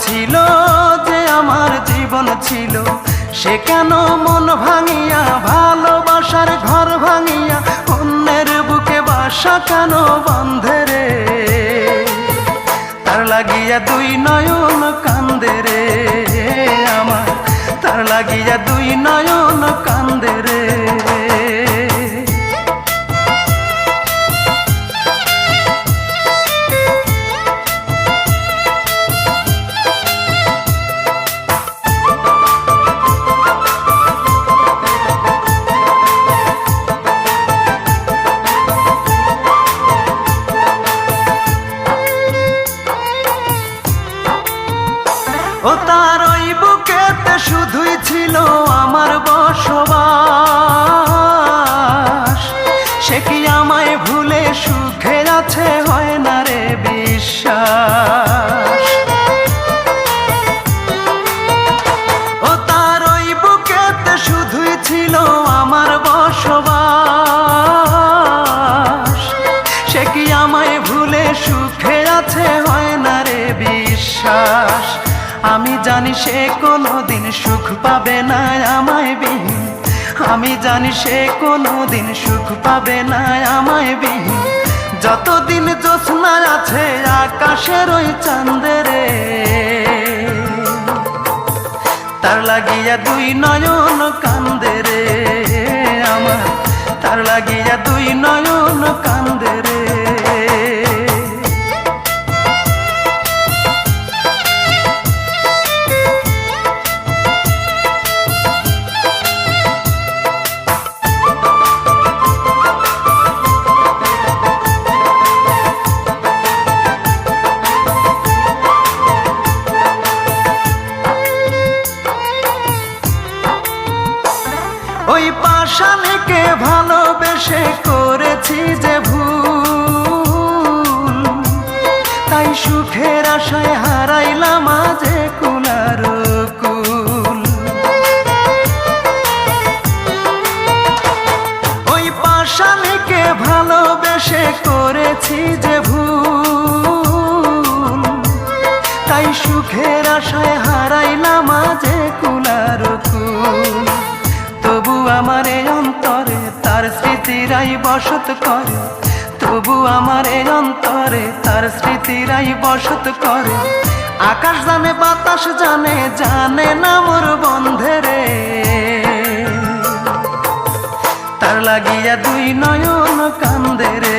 ছিল যে আমার জীবন ছিল। সে কেন মন ভাঙিয়া, ভালোবাসার ঘর ভাঙিয়া, অন্যের বুকে বাসা কেন বন্ধে রে? তার লাগিয়া দুই নয়ন কান্দে রে আমার। তার লাগিয়া দুই নয়ন কান্দে রে। ও তার ওই বুকেতে শুধুই ছিল আমার বসবাস। সে কি আমায় ভুলে আমি জানি সে কোনো দিন সুখ পাবে না আমায় বিহীন। আমি জানি সে কোনো দিন সুখ পাবে না আমায় বিহীন। যতদিন জ্যোৎস্না আছে, আকাশের ওই চাঁদেরে তার লাগিয়া দুই নয়ন কান্দে রে। আমার তার লাগিয়া দুই নয়ন কান্দে করেছি যে ভুল, তাই সুখের আশায় হারাইলাম আজে কুলার কুল তবু আমার অন্তরে তার স্মৃতিরাই বসত করে। তবু আমার অন্তরে তার স্মৃতিরাই বসত করে। আকাশ জানে, বাতাস জানে জানে না মোর বন্ধে রে। তার লাগিয়া দুই নয়ন কান্দে রে।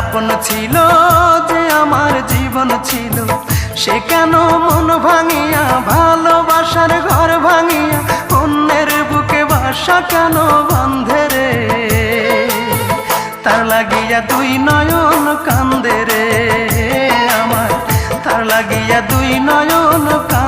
আপন ছিল যে আমার জীবন ছিল। সে কেন মন ভাঙিয়া, ভালোবাসার ঘর ভাঙিয়া, অন্যের বুকে বাসা কেন বান্ধে রে? তার লাগিয়া দুই নয়ন কান্দে রে। আমার তার লাগিয়া দুই নয়ন কান্দে